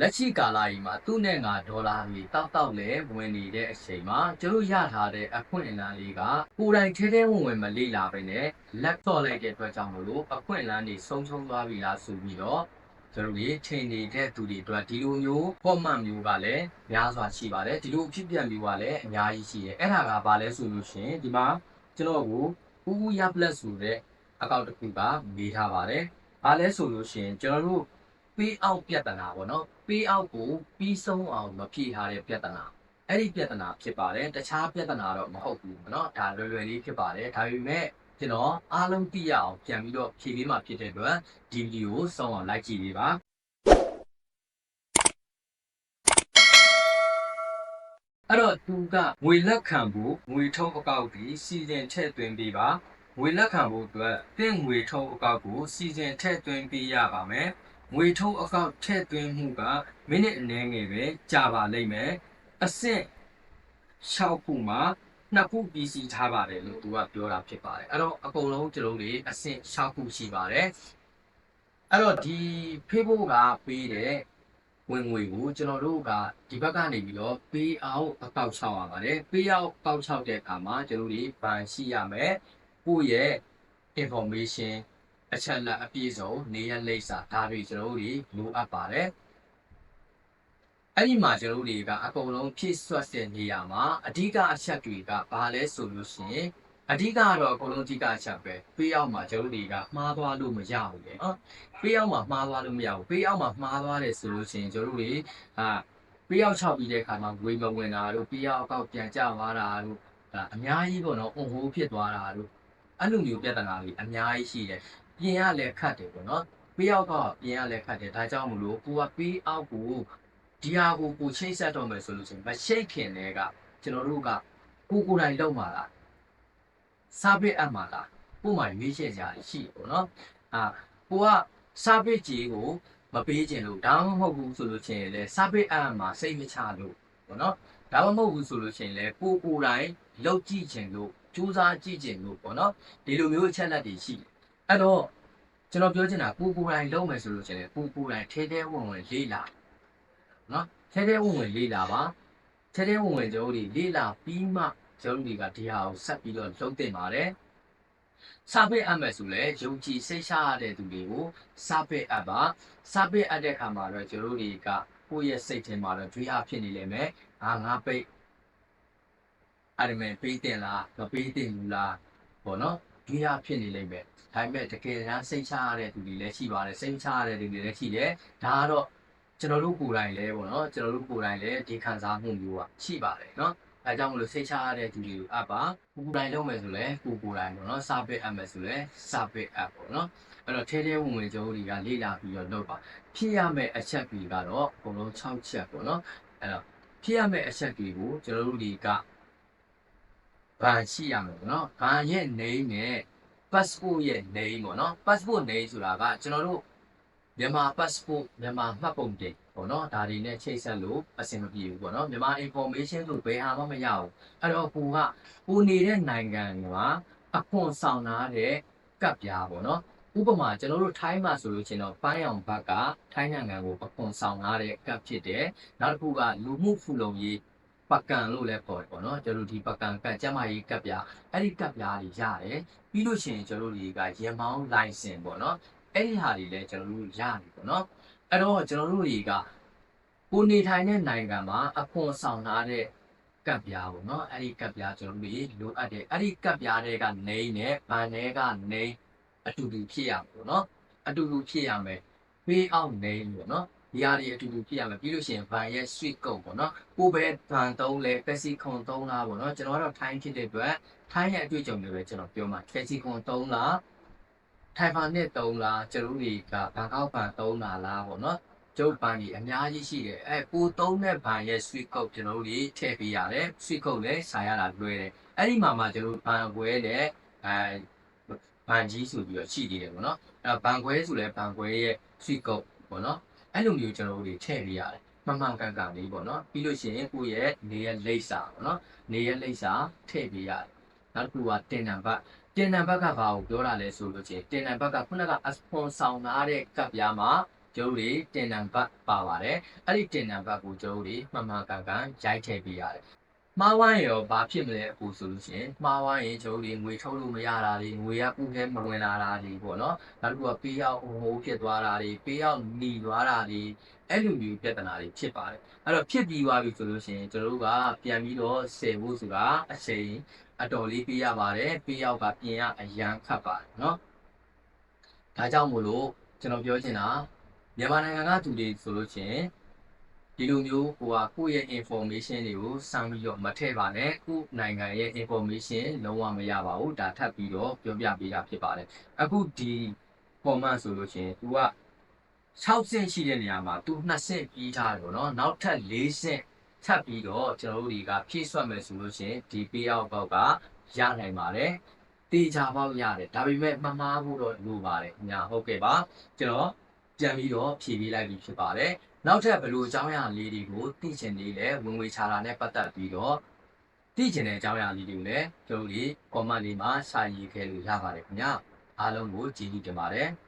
လက်ရှိကာလကြီးမှာသူ့နဲ့ငါဒေါ်လာကြီးတောက်တောက်လဲဝင်နေတဲ့အချိန်မှာကျွန်တော်ရထားတဲ့အခွင့်အလမ်းလေးကကိုယ်တိုင်ထဲထဲဝင်ဝင်မလေ့လာပဲနဲ့လက်တော့လိုက်တဲ့အတွက်ကြောင့်မလို့အခွင့်အလမ်းတွေဆုံးရှုံးသွားပြီလားဆိုပြီးတော့ကျွန်တော်ဒီထင်နေတဲ့သူတွေအတွက်ဒီလိုမျိုးပေါ့မှန်မျိုးကလည်းများစွာရှိပါတယ်ဒီလိုအဖြစ်ပြန်မျိုးကလည်းအများကြီးရှိတယ်အဲ့ဒါကဘာလဲဆိုလို့ရှိရင်ဒီမှာကျွန်တော်ကိုဦးဦးရပလက်ဆိုတဲ့အကောင့်တစ်ခုကမေးထားပါတယ်ဘာလဲဆိုလို့ရှိရင်ကျွန်တော်တို့ ပေးအောက်ပြဿနာပေါ့နော်ပေးအောက်ကိုပြီးဆုံးအောင်မဖြေထားတဲ့ပြဿနာအဲ့ဒီပြဿနာဖြစ်ပါတယ်တခြားပြဿနာတော့မဟုတ်ဘူးเนาะဒါလွယ်လွယ်လေးဖြစ်ပါတယ်ဒါပေမဲ့ကျွန်တော်အားလုံးသိရအောင်ပြန်ပြီးတော့ဖြေပေးမှဖြစ်တဲ့အတွက်ဒီဗီဒီယိုကိုစောင့်အောင်လိုက်ကြည့်ပေးပါအဲ့တော့သူကငွေလက်ခံဖို့ငွေထုတ်အကောက်ဒီစီစဉ်ထည့်သွင်းပေးပါငွေလက်ခံဖို့အတွက်တင့်ငွေထုတ်အကောက်ကိုစီစဉ်ထည့်သွင်းပေးရပါမယ် ငွေထုတ်အကောင့်ထည့်သွင်းမှုကမိနစ်အနည်းငယ်ပဲကြာပါလိမ့်မယ်အဆင့်6ခုမှာနှစ်ခုပြီးစီးထားပါတယ်လို့သူကပြောတာဖြစ်ပါတယ်အဲ့တော့အကုန်လုံးကျွန်တော်တို့တွေအဆင့်6ခုရှိပါတယ်အဲ့တော့ဒီ Facebook ကပေးတဲ့ဝင်ငွေကိုကျွန်တော်တို့ကဒီဘက်ကနေပြီးတော့ပေးအောင်အကောက်6ရပါတယ်ပေးအောင်အကောက်6တဲ့အခါမှာကျွန်တော်တို့တွေဗန်ရှိရမယ်ကိုယ့်ရဲ့ information အချက်အလက်အပြည့်စုံနေရလိပ်စာဒါတွေကျွန်တော်တို့တွေလိုအပ်ပါတယ်အဲ့ဒီမှာကျွန်တော်တို့တွေကအကုန်လုံးဖြည့်ဆွတ်တဲ့နေရာမှာအဓိကအချက်တွေကဘာလဲဆိုလို့ရှိရင်အဓိကကတော့အကုန်လုံးအဓိကအချက်ပဲပေးအောင်မှာကျွန်တော်တို့တွေကမှားသွားလို့မရဘူးလေနော်ပေးအောင်မှာမှားသွားလို့မရဘူးပေးအောင်မှာမှားသွားတယ်ဆိုလို့ရှိရင်ကျွန်တော်တို့တွေအာပေးအောင်ချပြီးတဲ့အခါမှာဝေမဝင်တာတို့ပေးအောင်အကောက်ပြန်ကျသွားတာတို့ဒါအများကြီးပေါ့နော်အုံဟိုးဖြစ်သွားတာတို့အဲ့လိုမျိုးပြဿနာတွေအများကြီးရှိတယ် ပြင်ရလဲခတ်တယ်ပေါ့နော်ပေးအောက်ကပြင်ရလဲခတ်တယ်ဒါကြောင့်မလို့ကိုကပေးအောက်ကိုဒီဟာကိုကိုချိတ်ဆက်တော့မယ်ဆိုလို့ရှိရင်မရှိတ်ခင်တွေကကျွန်တော်တို့ကကိုကိုယ်တိုင်လောက်မှာလားစားပစ်အပ်မှာလားကို့မှာရွေးချယ်ကြရရှိတယ်ပေါ့နော်အာကိုကစားပစ်ကြီးကိုမပေးခြင်းလို့ဒါမှမဟုတ်ဘူးဆိုလို့ရှိရင်လည်းစားပစ်အပ်မှာစိတ်မချလို့ပေါ့နော်ဒါမှမဟုတ်ဘူးဆိုလို့ရှိရင်လည်းကိုကိုယ်တိုင်လောက်ကြည့်ခြင်းလို့စူးစမ်းကြည့်ခြင်းလို့ပေါ့နော်ဒီလိုမျိုးအချက်လက်တွေရှိတယ်အဲ့တော့ ကျွန်တော်ပြောချင်တာကိုကိုယ်တိုင်လုံးမယ်ဆိုလို့ရှိရင်ကိုကိုယ်တိုင်ထဲထဲဝင်ဝင်လေးလာနော်ထဲထဲဝင်ဝင်လေးလာပါထဲထဲဝင်ဝင်ကျွန်တော်တို့လေးလာပြီးမှကျွန်တော်တို့တွေကဒီဟာကိုဆက်ပြီးတော့လုံးတင်ပါတယ်စာပေအပ်မယ်ဆိုလဲယုံကြည်စိတ်ချရတဲ့သူတွေကိုစာပေအပ်ပါစာပေအပ်တဲ့အခါမှာတော့ကျွန်တော်တို့တွေကကိုယ့်ရဲ့စိတ်ထဲမှာတော့တွေးအားဖြစ်နေလိမ့်မယ်ငါငါပိတ်အဲ့ဒီမဲ့ပေးတင်လားမပေးတင်ဘူးလားပေါ့နော် တွေးအားဖြစ်နေလိမ့်မယ်ဒါပေမဲ့တကယ်တမ်းစိတ်ချရတဲ့သူတွေလည်းရှိပါတယ်စိတ်ချရတဲ့သူတွေလည်းရှိတယ်ဒါကတော့ကျွန်တော်တို့ကိုယ်တိုင်လည်းပေါ့နော်ကျွန်တော်တို့ကိုယ်တိုင်လည်းဒီခံစားမှုမျိုးကရှိပါတယ်နော်အဲကြောင့်မလို့စိတ်ချရတဲ့သူတွေကိုအပ်ပါကိုယ်ကိုယ်တိုင်လုပ်မယ်ဆိုလည်းကိုယ်ကိုယ်တိုင်ပေါ့နော်စာပစ်အပ်မယ်ဆိုလည်းစာပစ်အပ်ပေါ့နော်အဲ့တော့ထဲထဲဝင်ဝင်ကျွန်တော်တို့တွေကလေ့လာပြီးတော့လုပ်ပါဖြစ်ရမယ့်အချက်ကြီးကတော့အကုန်လုံး6ချက်ပေါ့နော်အဲ့တော့ဖြစ်ရမယ့်အချက်ကြီးကိုကျွန်တော်တို့တွေက ဘာရှိရမယ်ပေါ့နော်ဘာရဲ့ name နဲ့ passport ရဲ့ name ပေါ့နော် passport name ဆိုတာကကျွန်တော်တို့မြန်မာ passport မြန်မာမှတ်ပုံတင်ပေါ့နော်ဒါတွေနဲ့ချိတ်ဆက်လို့အဆင်မပြေဘူးပေါ့နော်မြန်မာ information လို့ဘယ်ဟာမှမရဘူးအဲ့တော့ကိုကကိုနေတဲ့နိုင်ငံမှာအခွန်ဆောင်လာတဲ့ကပ်ပြားပေါ့နော်ဥပမာကျွန်တော်တို့ထိုင်းမှာဆိုလို့ချင်းတော့ပိုင်းအောင်ဘက်ကထိုင်းနိုင်ငံကိုအခွန်ဆောင်လာတဲ့ကပ်ဖြစ်တယ်နောက်တစ်ခုကလူမှုဖူလုံရေး ပကံလို့လည်းခေါ်တယ်ပေါ့နော်ကျွန်တော်တို့ဒီပကံကပ်ကျမကြီးကပ်ပြားအဲ့ဒီကပ်ပြားတွေရတယ်ပြီးလို့ရှိရင်ကျွန်တော်တို့တွေကရေမောင်းလိုင်စင်ပေါ့နော်အဲ့ဒီဟာတွေလည်းကျွန်တော်တို့ရပြီပေါ့နော်အဲ့တော့ကျွန်တော်တို့တွေကကိုနေထိုင်တဲ့နိုင်ငံမှာအခွန်ဆောင်ထားတဲ့ကပ်ပြားပေါ့နော်အဲ့ဒီကပ်ပြားကျွန်တော်တို့တွေလိုအပ်တယ်အဲ့ဒီကပ်ပြားတွေကနေနဲ့ဗန်တွေကနေအတူတူဖြစ်ရမှာပေါ့နော်အတူတူဖြစ်ရမယ်ပေးအောင်နေပေါ့နော် ဒီဟာတွေအတူတူဖြစ်ရမယ်ပြီးလို့ရှိရင်ဗန်ရဲ့ sweet ကုတ်ပေါ့နော်ကိုပဲဗန်သုံးလဲပက်စီခွန်သုံးလားပေါ့နော်ကျွန်တော်ကတော့ထိုင်းဖြစ်တဲ့အတွက်ထိုင်းရဲ့အတွေ့အကြုံတွေပဲကျွန်တော်ပြောမှာကက်စီကွန်3လားထိုင်ဖာနဲ့3လားကျွန်တော်တို့တွေကဘန်ကောက်ဘန်3လားလားပေါ့နော်ကျုပ်ဘန်ကြီးအများကြီးရှိတယ်အဲကို3တဲ့ဘန်ရဲ့ sweet code ကျွန်တော်တို့တွေထည့်ပေးရတယ် sweet code လည်းစာရတာလွယ်တယ်အဲ့ဒီမှာမှကျွန်တော်တို့ဘန်ခွဲနဲ့အဲဘန်ကြီးဆိုပြီးတော့ရှိသေးတယ်ပေါ့နော်အဲဘန်ခွဲဆိုလဲဘန်ခွဲရဲ့ sweet code ပေါ့နော် အဲ့လိုမျိုးကျွန်တော်တို့တွေထည့်ပေးရတယ်မှန်မှန်ကန်ကန်လေးပေါ့နော်ပြီးလို့ရှိရင်ကိုယ့်ရဲ့နေရဲ့လိပ်စာပေါ့နော်နေရဲ့လိပ်စာထည့်ပေးရတယ်နောက်တစ်ခုကတင်နံပါတ်တင်နံပါတ်ကဘာကိုပြောတာလဲဆိုလို့ချင်းတင်နံပါတ်ကခုနကအစပွန်ဆောင်ထားတဲ့ကပ်ပြားမှာကျုပ်တို့တင်နံပါတ်ပါပါတယ်အဲ့ဒီတင်နံပါတ်ကိုကျုပ်တို့မှန်မှန်ကန်ကန်ရိုက်ထည့်ပေးရတယ် မှားဝိုင်းရောဘာဖြစ်မလဲအခုဆိုလို့ရှိရင်မှားဝိုင်းရင်ကျုပ်တို့ငွေထုတ်လို့မရတာတွေငွေကပူခဲမဝင်လာတာတွေပေါ့နော်နောက်တစ်ခုကပေးရောက်ဟိုဖြစ်သွားတာတွေပေးရောက်หนีသွားတာတွေအဲ့လိုမျိုးပြဿနာတွေဖြစ်ပါတယ်အဲ့တော့ဖြစ်ပြီးသွားပြီဆိုလို့ရှိရင်ကျွန်တော်တို့ကပြန်ပြီးတော့ဆယ်ဖို့ဆိုတာအချိန်အတော်လေးပေးရပါတယ်ပေးရောက်ကပြင်ရအရန်ခတ်ပါတယ်နော်ဒါကြောင့်မို့လို့ကျွန်တော်ပြောချင်တာမြန်မာနိုင်ငံကသူတွေဆိုလို့ရှိရင် ဒီလိုမျိုးဟိုဟာကိုယ့်ရဲ့ information တွေကိုစမ်းပြီးတော့မထည့်ပါနဲ့ကိုယ့်နိုင်ငံရဲ့ information လုံးဝမရပါဘူးဒါထပ်ပြီးတော့ပြောပြပေးတာဖြစ်ပါတယ်အခုဒီ comment ဆိုလို့ရှိရင် तू က6ဆင့်ရှိတဲ့နေရာမှာ तू 2ဆင့်ပြီးထားတယ်ပေါ့နော်နောက်ထပ်4ဆင့်ထပ်ပြီးတော့ကျွန်တော်တို့တွေကဖြည့်ဆွတ်မယ်ဆိုလို့ရှိရင်ဒီ payout ပေါက်ကရနိုင်ပါတယ်တေချာပေါက်ရတယ်ဒါပေမဲ့မမှားဖို့တော့လိုပါတယ်ညာဟုတ်ကဲ့ပါကျွန်တော် ပြန်ပြီးတော့ဖြည့်ပေးလိုက်ပြီဖြစ်ပါတယ်နောက်ထပ်ဘယ်လိုအကြောင်းအရာလေးတွေကိုသိချင်နေလဲဝင်ငွေချတာနဲ့ပတ်သက်ပြီးတော့သိချင်တဲ့အကြောင်းအရာလေးတွေကိုလည်းကျွန်တော်တို့ဒီ comment လေးမှာစာရေးခဲ့လို့ရပါတယ်ခင်ဗျာအားလုံးကိုကျေးဇူးတင်ပါတယ်